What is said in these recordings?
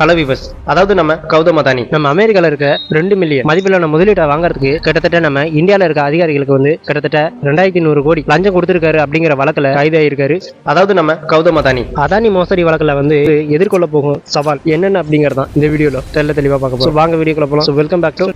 Hello விவஸ் அதாவது நம்ம கௌதம் அதானி. நம்ம அமெரிக்கால இருக்க ரெண்டு மில்லியன் மதிப்பிலான முதலீட்டை வாங்குறதுக்கு கிட்டத்தட்ட நம்ம இந்தியால இருக்க அதிகாரிகளுக்கு வந்து கிட்டத்தட்ட ரெண்டாயிரத்தி நூறு கோடி லஞ்சம் கொடுத்திருக்காரு அப்படிங்கிற வழக்குல கைதாயிருக்காரு அதாவது நம்ம கௌதம் அதானி. அதானி மோசடி வழக்குல வந்து எதிர்கொள்ள போகும் சவால் என்னென்ன அப்படிங்கறதான் இந்த வீடியோல தெல்ல தெளிவா பார்க்க போகிறோம் வாங்க வீடியோக்குள்ள போகலாம் வெல்கம் பேக் டு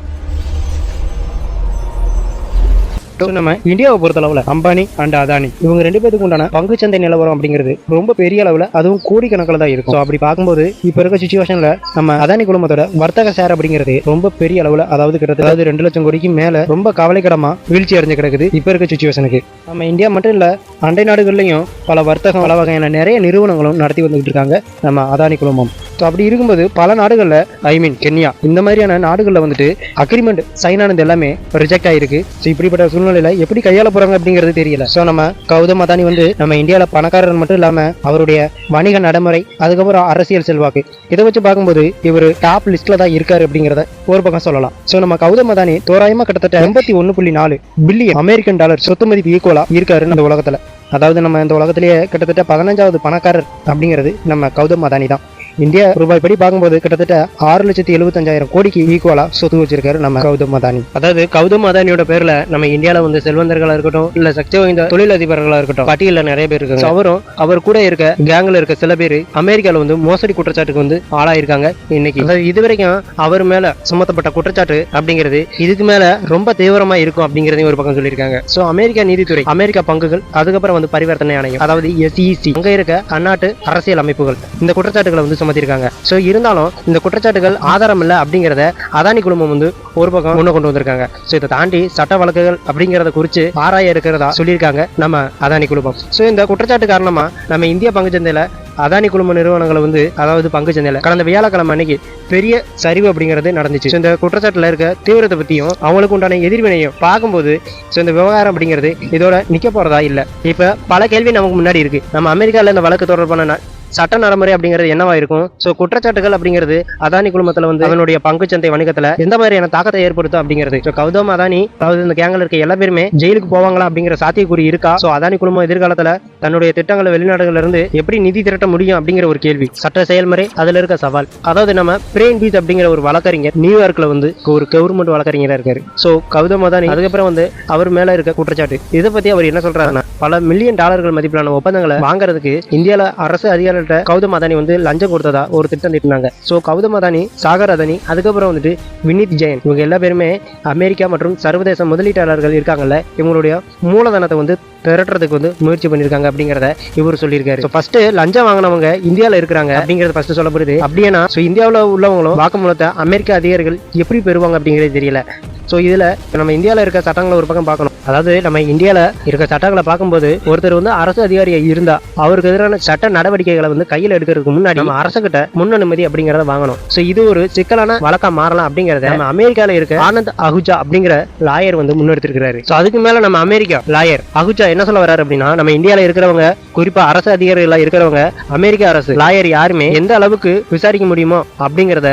So, நம்ம இந்தியாவை பொறுத்தளவுல அம்பானி அண்ட் அதானி இவங்க ரெண்டு பேருக்கு உண்டான பங்கு சந்தை நிலவரம் அப்படிங்கிறது ரொம்ப பெரிய அளவுல அதுவும் கோடிக்கணக்கில் தான் இருக்கும். ஸோ அப்படி பார்க்கும்போது இப்ப இருக்க சுச்சுவேஷன்ல நம்ம அதானி குடும்பத்தோட வர்த்தக சேர் அப்படிங்கிறது ரொம்ப பெரிய அளவுல அதாவது கிட்டத்தட்ட அதாவது ரெண்டு லட்சம் கோடிக்கு மேல ரொம்ப கவலைக்கிடமா வீழ்ச்சி அடைஞ்சு கிடக்குது இப்ப இருக்க சுச்சுவேஷனுக்கு நம்ம இந்தியா மட்டும் இல்ல அண்டை நாடுகள்லையும் பல வர்த்தகம் பல வகையான நிறைய நிறுவனங்களும் நடத்தி வந்துகிட்டு இருக்காங்க நம்ம அதானி குழுமம் ஸோ அப்படி இருக்கும்போது பல நாடுகளில் ஐ மீன் கென்யா இந்த மாதிரியான நாடுகளில் வந்துட்டு அக்ரிமெண்ட் சைன் ஆனது எல்லாமே ரிஜெக்ட் ஆயிருக்கு. ஸோ இப்படிப்பட்ட சூழ்நிலையில எப்படி கையாள போறாங்க அப்படிங்கிறது தெரியல. ஸோ நம்ம கௌதம் அதானி வந்து நம்ம இந்தியாவில் பணக்காரர் மட்டும் இல்லாமல் அவருடைய வணிக நடைமுறை அதுக்கப்புறம் அரசியல் செல்வாக்கு இதை வச்சு பார்க்கும்போது இவர் டாப் லிஸ்ட்ல தான் இருக்காரு அப்படிங்கிறத ஒரு பக்கம் சொல்லலாம். ஸோ நம்ம கௌதம் அதானி தோராயமா கிட்டத்தட்ட எண்பத்தி ஒன்று புள்ளி நாலு பில்லியன் அமெரிக்கன் டாலர் சொத்து மதிப்பு ஈக்குவலா இருக்காருன்னு அந்த உலகத்துல. அதாவது நம்ம இந்த உலகத்திலேயே கிட்டத்தட்ட பதினஞ்சாவது பணக்காரர் அப்படிங்கிறது நம்ம கௌதம் அதானி தான். இந்திய ரூபாய் படி பார்க்கும்போது கிட்டத்தட்ட ஆறு லட்சத்தி எழுபத்தஞ்சாயிரம் கோடிக்கு ஈக்குவலா சொத்து வச்சிருக்காரு நம்ம கௌதம் அதானி. அதாவது கௌதம் அதானியோட பேர்ல நம்ம இந்தியால வந்து செல்வந்தர்களா இருக்கட்டும் இல்ல சக்தி வாய்ந்த தொழிலதிபர்களா இருக்கட்டும் பட்டியல நிறைய பேர் இருக்காங்க. அவரும் அவர் கூட இருக்க கேங்ல இருக்க சில பேர் அமெரிக்கால வந்து மோசடி குற்றச்சாட்டுக்கு வந்து ஆளாயிருக்காங்க இன்னைக்கு. அதாவது இதுவரைக்கும் அவர் மேல சுமத்தப்பட்ட குற்றச்சாட்டு அப்படிங்கிறது இதுக்கு மேல ரொம்ப தீவிரமா இருக்கும் அப்படிங்கறதையும் ஒரு பக்கம் சொல்லியிருக்காங்க. சோ அமெரிக்கா நீதித்துறை அமெரிக்கா பங்குகள் அதுக்கப்புறம் வந்து பரிவர்த்தனை ஆணையம் அதாவது எஸ்இசி அங்க இருக்க அந்நாட்டு அரசியல் அமைப்புகள் இந்த குற்றச்சாட்டுகளை வந்து சுமத்திருக்காங்க. ஸோ இருந்தாலும் இந்த குற்றச்சாட்டுகள் ஆதாரம் இல்லை அப்படிங்கிறத அதானி குழுமம் வந்து ஒரு பக்கம் முன்ன கொண்டு வந்திருக்காங்க. ஸோ இதை தாண்டி சட்ட வழக்குகள் அப்படிங்கிறத குறித்து ஆராய இருக்கிறதா சொல்லியிருக்காங்க நம்ம அதானி குழுமம் ஸோ இந்த குற்றச்சாட்டு காரணமா நம்ம இந்திய பங்குச்சந்தையில் அதானி குழும நிறுவனங்களை வந்து அதாவது பங்கு சந்தையில கடந்த வியாழக்கிழமை அன்னைக்கு பெரிய சரிவு அப்படிங்கிறது நடந்துச்சு. இந்த குற்றச்சாட்டுல இருக்க தீவிரத்தை பத்தியும் அவங்களுக்கு உண்டான எதிர்வினையும் பார்க்கும்போது ஸோ இந்த விவகாரம் அப்படிங்கிறது இதோட நிக்க போறதா இல்ல? இப்ப பல கேள்வி நமக்கு முன்னாடி இருக்கு. நம்ம அமெரிக்கால இந்த வழக்கு தொடர்பான சட்ட நடைமுறை அப்படிங்கிறது என்னவா இருக்கும்? சோ குற்றச்சாட்டுகள் அப்படிங்கிறது அதானி குழுமத்துல வந்து அதனுடைய பங்குச்சந்தை வணிகத்துல எந்த மாதிரியான தாக்கத்தை ஏற்படுத்தும் அப்படிங்கிறது. ஸோ கௌதம் அதானி அதாவது இந்த கேங்கில் இருக்க எல்லா பேருமே ஜெயிலுக்கு போவாங்களா அப்படிங்கிற சாத்தியக்கூறி இருக்கா? சோ அதானி குழுமம் எதிர்காலத்துல தன்னுடைய திட்டங்களை வெளிநாடுகள்ல இருந்து எப்படி நிதி திரட்ட முடியும் அப்படிங்கிற ஒரு கேள்வி. சட்ட செயல்முறை அதுல இருக்க சவால். அதாவது நம்ம பிரேன் பீத் அப்படிங்கிற ஒரு வழக்கறிஞர் நியூயார்க்ல வந்து ஒரு கவர்மெண்ட் வழக்கறிஞரா இருக்காரு. சோ கௌதம் அதானி அதுக்கப்புறம் வந்து அவர் மேல இருக்க குற்றச்சாட்டு. இதை பத்தி அவர் என்ன சொல்றாருன்னா பல மில்லியன் டாலர்கள் மதிப்பிலான ஒப்பந்தங்களை வாங்குறதுக்கு இந்தியால அரசு அதிகாரிகிட்ட கௌதம் அதானி வந்து லஞ்சம் கொடுத்ததா ஒரு திட்டம் திட்டினாங்க. ஸோ கௌதம் அதானி சாகர் அதானி அதுக்கப்புறம் வந்துட்டு வினித் ஜெயன். இவங்க எல்லா பேருமே அமெரிக்கா மற்றும் சர்வதேச முதலீட்டாளர்கள் இருக்காங்கல்ல இவங்களுடைய மூலதனத்தை வந்து திரட்டுறதுக்கு வந்து முயற்சி பண்ணிருக்காங்க அப்படிங்கறத இவர் சொல்லியிருக்காரு. ஸோ ஃபர்ஸ்ட் லஞ்சம் வாங்கினவங்க இந்தியாவில் இருக்கிறாங்க அப்படிங்கிறத ஃபர்ஸ்ட் சொல்லப்படுது. அப்படின்னா ஸோ இந்தியாவில் உள்ளவங்களும் வாக்குமூலத்தை அமெரிக்க அதிகாரிகள் எப்படி பெறுவாங்க அப்படிங்கிறது தெரியல. ஸோ இதில் நம்ம இந்தியாவில் இருக்க சட்டங்களை ஒரு பக்கம் பார்க்கணும். அதாவது நம்ம இந்தியாவில் இருக்க சட்டங்களை பார்க்கும்போது ஒருத்தர் வந்து அரசு அதிகாரியாக இருந்தால் அவருக்கு எதிரான சட்ட நடவடிக்கைகளை வந்து கையில் எடுக்கிறதுக்கு முன்னாடி நம்ம அரசுகிட்ட முன் அனுமதி அப்படிங்கிறத வாங்கணும். ஸோ இது ஒரு சிக்கலான வழக்கா மாறலாம் அப்படிங்கிறத நம்ம அமெரிக்காவில் இருக்க ஆனந்த் அகுஜா அப்படிங்கிற லாயர் வந்து முன்னெடுத்திருக்கிறாரு. ஸோ அதுக்கு மேலே நம்ம அமெரிக்கா லாயர் அகுஜா என்ன சொல்ல வர்றாரு அப்படின்னா நம்ம இந்தியாவில் இருக்கிறவங்க குறிப்பாக அரசு அதிகாரிகளாக இருக்கிறவங்க அமெரிக்க அரசு லாயர் யாருமே எந்த அளவுக்கு விசாரிக்க முடியுமோ அப்படிங்கிறத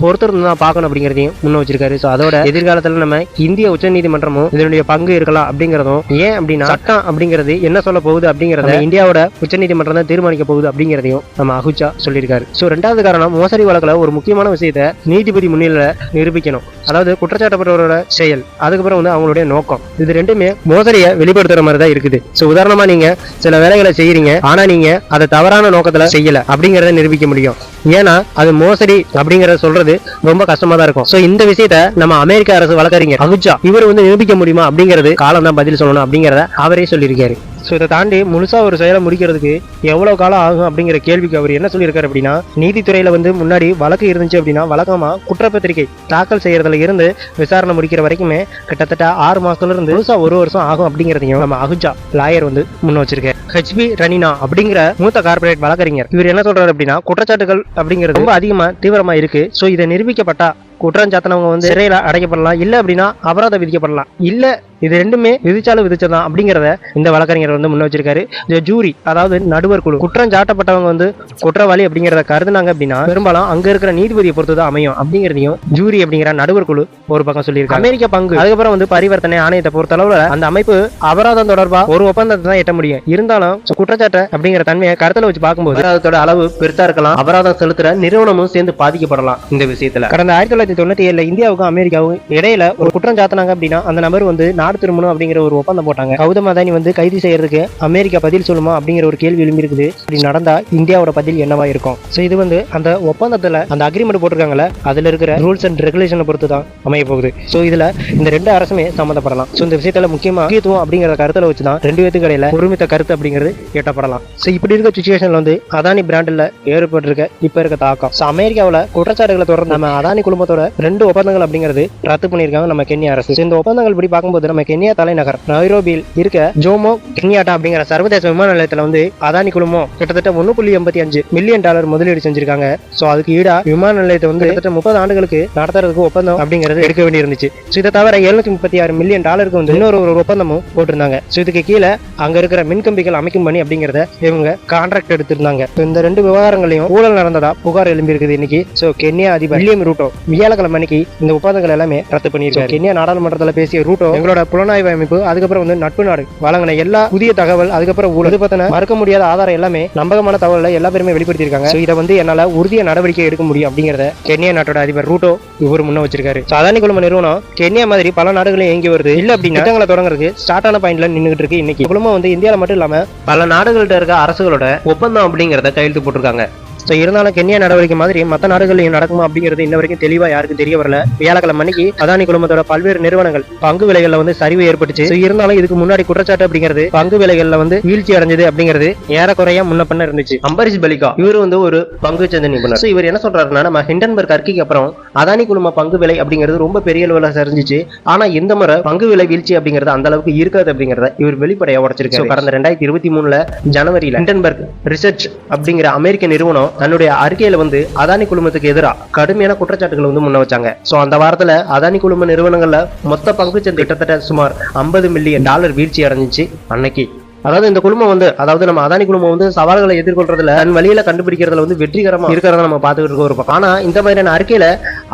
பொறுத்திருந்து தான் பார்க்கணும் அப்படிங்கிறதையும் முன்ன வச்சிருக்காரு. ஸோ அதோட எதிர்காலத்தில் நம்ம இந்திய உச்சநீதிமன்றமும் இதனுடைய பங்கு இருக்கலாம் அப்படிங்கிறதும் ஏன் அப்படின்னா சட்டம் அப்படிங்கிறது என்ன சொல்ல போகுது அப்படிங்கிறத இந்தியாவோட உச்சநீதிமன்றம் தான் தீர்மானிக்க போகுது அப்படிங்கிறதையும் நம்ம அகுச்சா சொல்லியிருக்காரு. ஸோ ரெண்டாவது காரணம் மோசடி வழக்குல ஒரு முக்கியமான விஷயத்தை நீதிபதி முன்னிலையில நிரூபிக்கணும். அதாவது குற்றச்சாட்டப்பட்டவரோட செயல் அதுக்கப்புறம் வந்து அவங்களுடைய நோக்கம். இது ரெண்டுமே மோசடியை வெளிப்படுத்துற மாதிரி தான் இருக்குது. ஸோ உதாரணமா நீங்க சில வேலைகளை செய்யறீங்க ஆனா நீங்க அதை தவறான நோக்கத்துல செய்யல அப்படிங்கறத நிரூபிக்க முடியும். ஏன்னா அது மோசடி அப்படிங்கறத சொல்றது ரொம்ப கஷ்டமா தான் இருக்கும். சோ இந்த விஷயத்த நம்ம அமெரிக்க அரசு வழக்கறிஞர் அகுஜா இவர் வந்து நிரூபிக்க முடியுமா அப்படிங்கிறது காலம் தான் பதில் சொல்லணும் அப்படிங்கறத அவரே சொல்லியிருக்காரு. ஸோ இதை தாண்டி முழுசா ஒரு செயலை முடிக்கிறதுக்கு எவ்வளோ காலம் ஆகும் அப்படிங்கிற கேள்விக்கு அவர் என்ன சொல்லியிருக்காரு அப்படின்னா நீதித்துறையில் வந்து முன்னாடி வழக்கு இருந்துச்சு அப்படின்னா வழக்கமாக குற்றப்பத்திரிகை தாக்கல் செய்யறதுல இருந்து விசாரணை முடிக்கிற வரைக்குமே கிட்டத்தட்ட ஆறு மாசத்துல இருந்து முழுசா ஒரு வருஷம் ஆகும் அப்படிங்கிறதையும் நம்ம அகுஜா லாயர் வந்து முன் வச்சிருக்காரு. ஹெச்பி ரனினா அப்படிங்கிற மூத்த கார்பரேட் வழக்கறிஞர். இவர் என்ன சொல்றாரு அப்படின்னா குற்றச்சாட்டுகள் அப்படிங்கிறது ரொம்ப அதிகமா தீவிரமா இருக்கு. ஸோ இதை நிரூபிக்கப்பட்டா குற்றம் சாத்தினவங்க வந்து சிறையில் அடைக்கப்படலாம். இல்லை அப்படின்னா அபராதம் விதிக்கப்படலாம். இல்லை இது ரெண்டுமே விதிச்சாலும் விதிச்சதான் அப்படிங்கிறத இந்த வழக்கறிஞர் வந்து முன்ன வச்சிருக்காரு. இந்த ஜூரி அதாவது நடுவர் குழு குற்றம் சாட்டப்பட்டவங்க வந்து குற்றவாளி அப்படிங்கிறத கருதுனாங்க அப்படின்னா பெரும்பாலும் அங்க இருக்கிற நீதிபதியை பொறுத்து தான் அமையும் அப்படிங்கிறதையும் ஜூரி அப்படிங்கிற நடுவர் குழு ஒரு பக்கம் சொல்லியிருக்காங்க. அமெரிக்க பங்கு. அதுக்கப்புறம் வந்து பரிவர்த்தனை ஆணையத்தை பொறுத்தளவுல அந்த அமைப்பு அபராதம் தொடர்பா ஒரு ஒப்பந்தத்தை தான் எட்ட முடியும். இருந்தாலும் குற்றச்சாட்டு அப்படிங்கிற தன்மையை கருத்துல வச்சு பார்க்கும்போது அபராதத்தோட அளவு பெருசா இருக்கலாம். அபராதம் செலுத்துற நிறுவனமும் சேர்ந்து பாதிக்கப்படலாம் இந்த விஷயத்துல. கடந்த ஆயிரத்தி தொள்ளாயிரத்தி தொண்ணூத்தி ஏழுல இந்தியாவுக்கும் அமெரிக்காவும் இடையில ஒரு குற்றம் சாத்தினாங்க அப்படின்னா அந்த நபர் வந்து நாடு திரும்பணும் அப்படிங்கிற ஒரு ஒப்பந்தம் போட்டாங்க. கௌதம் அதானி வந்து கைது செய்யறதுக்கு அமெரிக்கா பதில் சொல்லுமா அப்படிங்கிற ஒரு கேள்வி எழும்பியிருக்குது. இப்படி நடந்தா இந்தியாவோட பதில் என்னவா இருக்கும்? ஸோ இது வந்து அந்த ஒப்பந்தத்தில் அந்த அக்ரிமெண்ட் போட்டிருக்காங்கல்ல அதில் இருக்கிற ரூல்ஸ் அண்ட் ரெகுலேஷனை பொறுத்து தான் அமைய போகுது. ஸோ இதில் இந்த ரெண்டு அரசுமே சம்மந்தப்படலாம். ஸோ இந்த விஷயத்தில் முக்கியமாக முக்கியத்துவம் அப்படிங்கிற கருத்தில் வச்சு தான் ரெண்டு பேத்துக்கு இடையில ஒருமித்த கருத்து அப்படிங்கிறது எட்டப்படலாம். ஸோ இப்படி இருக்க சுச்சுவேஷனில் வந்து அதானி பிராண்டில் ஏற்பட்டிருக்க இப்போ இருக்க தாக்கம். ஸோ அமெரிக்காவில் குற்றச்சாட்டுகளை தொடர்ந்து நம்ம அதானி குடும்பத்தோட ரெண்டு ஒப்பந்தங்கள் அப்படிங்கிறது ரத்து பண்ணியிருக்காங்க நம்ம கென்யா அரசு. இந்த ஒப்பந்தங்கள் இப்படி பார்க்கும்போது நம்ம கென்யா தலைநகர் நைரோபியில் இருக்க ஜோமோ கென்யாட்டா அப்படிங்கிற சர்வதேச விமான நிலையத்தில் வந்து அதானி குழுமம் கிட்டத்தட்ட ஒன்று புள்ளி எண்பத்தி அஞ்சு மில்லியன் டாலர் முதலீடு செஞ்சிருக்காங்க. ஸோ அதுக்கு ஈடா விமான நிலையத்தை வந்து கிட்டத்தட்ட முப்பது ஆண்டுகளுக்கு நடத்துறதுக்கு ஒப்பந்தம் அப்படிங்கிறது எடுக்க வேண்டியிருந்துச்சு. ஸோ இதை தவிர எழுநூத்தி முப்பத்தி ஆறு மில்லியன் டாலருக்கு வந்து இன்னொரு ஒரு ஒப்பந்தமும் போட்டிருந்தாங்க. ஸோ இதுக்கு கீழே அங்க இருக்கிற மின்கம்பிகள் அமைக்கும் பணி அப்படிங்கிறத இவங்க கான்ட்ராக்ட் எடுத்திருந்தாங்க. இந்த ரெண்டு விவகாரங்களையும் ஊழல் நடந்ததா புகார் எழும்பியிருக்குது இன்னைக்கு. ஸோ கென்யா அதிபர் வில்லியம் ரூட்டோ வியாழக்கிழமை அன்னைக்கு இந்த ஒப்பந்தங்கள் எல்லாமே ரத்து பண்ணியிருக்காரு. கென்யா நாடாளுமன்றத்தில் பேசிய ரூட்டோ எங்களோட புலனாய்வு அமைப்பு அதுக்கப்புறம் வந்து நட்பு நாடு வழங்கின எல்லா புதிய தகவல் அதுக்கப்புறம் ஊழல். இது பத்தின மறுக்க முடியாத ஆதாரம் எல்லாமே நம்பகமான தகவலை எல்லா பேருமே வெளிப்படுத்தியிருக்காங்க. ஸோ இதை வந்து என்னால உறுதிய நடவடிக்கை எடுக்க முடியும் அப்படிங்கிறத கென்யா நாட்டோட அதிபர் ரூட்டோ இவர் முன்ன வச்சிருக்காரு. சாதாரண அதானி குழும நிறுவனம் கென்யா மாதிரி பல நாடுகளையும் இயங்கி வருது. இல்ல அப்படின்னு திட்டங்களை தொடங்குறதுக்கு ஸ்டார்ட் ஆன பாயிண்ட்ல நின்றுட்டு இருக்கு இன்னைக்கு. குழுமம் வந்து இந்தியாவில் மட்டும் இல்லாம பல நாடுகள்கிட்ட இருக்க அரசுகளோட ஒப்பந்தம் அப்படிங்கிறத கையெழுத்து போட்டிருக்காங்க. ஸோ இருந்தாலும் கென்யா நடவடிக்கை மாதிரி மற்ற நாடுகளையும் நடக்குமா அப்படிங்கிறது இன்ன வரைக்கும் தெளிவாக யாருக்கும் தெரிய வரல. வியாழக்கிழமை அன்னைக்கு அதானி குழுமத்தோட பல்வேறு நிறுவனங்கள் பங்கு விலைகள்ல வந்து சரிவு ஏற்பட்டுச்சு. ஸோ இருந்தாலும் இதுக்கு முன்னாடி குற்றச்சாட்டு அப்படிங்கிறது பங்கு விலைகள்ல வந்து வீழ்ச்சி அடைஞ்சது அப்படிங்கிறது ஏறக்குறைய முன்ன பண்ண இருந்துச்சு. அம்பரிஷ் பலிகா இவர் வந்து ஒரு பங்கு சந்தை நிபுணர். ஸோ இவர் என்ன சொல்றாருன்னா நம்ம ஹிண்டன்பர்க் அறிக்கைக்கு அப்புறம் அதானி குழும பங்கு விலை அப்படிங்கிறது ரொம்ப பெரிய அளவில் சரிஞ்சிச்சு. ஆனா இந்த முறை பங்கு விலை வீழ்ச்சி அப்படிங்கிறது அந்த அளவுக்கு இருக்காது அப்படிங்கிறத இவர் வெளிப்படையா உடச்சிருக்காரு. கடந்த ரெண்டாயிரத்தி இருபத்தி மூணுல ஜனவரியில் ஹிண்டன்பர்க் ரிசர்ச் அப்படிங்கிற அமெரிக்க நிறுவனம் தன்னுடைய அறிக்கையில வந்து அதானி குழுமத்துக்கு எதிராக கடுமையான குற்றச்சாட்டுகளை வந்து முன்ன வச்சாங்க. சோ அந்த வாரத்துல அதானி குழும நிறுவனங்கள்ல மொத்த பங்கு சந்தை கிட்டத்தட்ட சுமார் ஐம்பது மில்லியன் டாலர் வீழ்ச்சி அடைஞ்சிச்சு அன்னைக்கு. அதாவது இந்த குழுமம் வந்து அதாவது நம்ம அதானி குழுமம் வந்து சவால்களை எதிர்கொள்றதுல தன் வழியில கண்டுபிடிக்கிறதுல வந்து வெற்றிகரமா இருக்கிறத நம்ம பார்த்துக்கிட்டு இருக்கோம். ஆனா இந்த மாதிரியான அறிக்கையில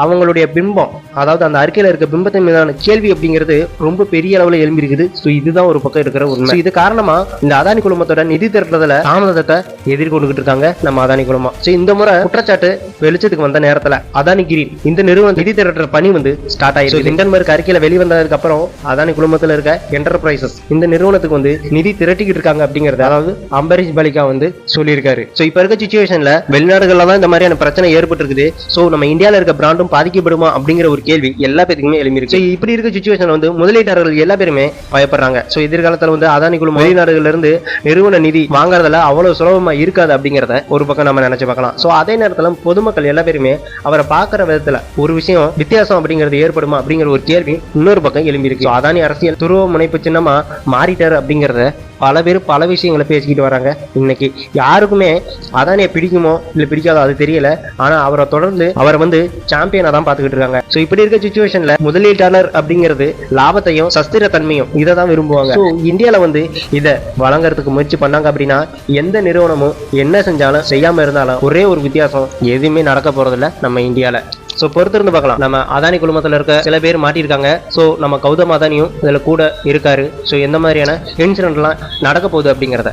அவங்களுடைய பிம்பம் அதாவது அந்த அறிக்கையில் இருக்க பிம்பத்தின் மீதான கேள்வி அப்படிங்கிறது ரொம்ப பெரிய அளவில் எழும்பிருக்குது. ஸோ இதுதான் ஒரு பக்கம் இருக்கிற உண்மை. இது காரணமா இந்த அதானி குழுமத்தோட நிதி திரட்டுறதுல தாமதத்தை எதிர்கொண்டுகிட்டு இருக்காங்க நம்ம அதானி குழுமம். ஸோ இந்த முறை குற்றச்சாட்டு வெளிச்சத்துக்கு வந்த நேரத்தில் அதானி கிரீன் இந்த நிறுவனம் நிதி திரட்டுற பணி வந்து ஸ்டார்ட் ஆயிருக்கு லிண்டன்பர்க் அறிக்கையில் வெளிவந்ததுக்கு அப்புறம் அதானி குழுமத்தில் இருக்க என்டர்பிரைசஸ் இந்த நிறுவனத்துக்கு வந்து நிதி திரட்டிக்கிட்டு இருக்காங்க அப்படிங்கிறது அதாவது அம்பரீஷ் பலிகா வந்து சொல்லியிருக்காரு. ஸோ இப்போ இருக்க சுச்சுவேஷன்ல வெளிநாடுகளில் தான் இந்த மாதிரியான பிரச்சனை ஏற்பட்டு இருக்குது ஸோ நம்ம இந்தியாவில் இருக்க பிராண்டும் பாதிக்கப்படுமா அப்படிங்கிற ஒரு கேள்வி எல்லா பேருக்குமே எழுமிருக்கு இப்படி இருக்க சுச்சுவேஷன் வந்து முதலீட்டாளர்கள் எல்லா பேருமே பயப்படுறாங்க. ஸோ எதிர்காலத்தில் வந்து அதானி குழு வெளிநாடுகள்ல இருந்து நிறுவன நிதி வாங்குறதுல அவ்வளவு சுலபமா இருக்காது அப்படிங்கிறத ஒரு பக்கம் நம்ம நினைச்சு பார்க்கலாம். ஸோ அதே நேரத்தில் பொதுமக்கள் எல்லா பேருமே அவரை பார்க்குற விதத்துல ஒரு விஷயம் வித்தியாசம் அப்படிங்கிறது ஏற்படுமா அப்படிங்கிற ஒரு கேள்வி இன்னொரு பக்கம் எழும்பியிருக்கு. அதானி அரசியல் துருவ முனைப்பு சின்னமா மாறிட்டார் அப்படிங்கிறத பல பேர் பல விஷயங்களை பேசிக்கிட்டு வராங்க இன்னைக்கு. யாருக்குமே அதானே பிடிக்குமோ இல்லை பிடிக்காதோ அது தெரியல. ஆனா அவரை தொடர்ந்து அவரை வந்து சாம்பியனாக தான் பார்த்துக்கிட்டு இருக்காங்க. ஸோ இப்படி இருக்க சுச்சுவேஷன்ல முதலீட்டாளர் அப்படிங்கிறது லாபத்தையும் சஸ்திர தன்மையும் இதை தான் விரும்புவாங்க. ஸோ இந்தியாவில் வந்து இதை வழங்குறதுக்கு முயற்சி பண்ணாங்க அப்படின்னா எந்த நிறுவனமும் என்ன செஞ்சாலும் செய்யாம இருந்தாலும் ஒரே ஒரு வித்தியாசம் எதுவுமே நடக்க போகிறதில்ல நம்ம இந்தியாவில் ஸோ பொறுத்திருந்து பார்க்கலாம். நம்ம அதானி குழுமத்தில் இருக்க சில பேர் மாட்டியிருக்காங்க. ஸோ நம்ம கௌதம் அதானியும் இதில் கூட இருக்காரு. ஸோ எந்த மாதிரியான இன்சிடென்ட்லாம் நடக்க போகுது அப்படிங்கிறத.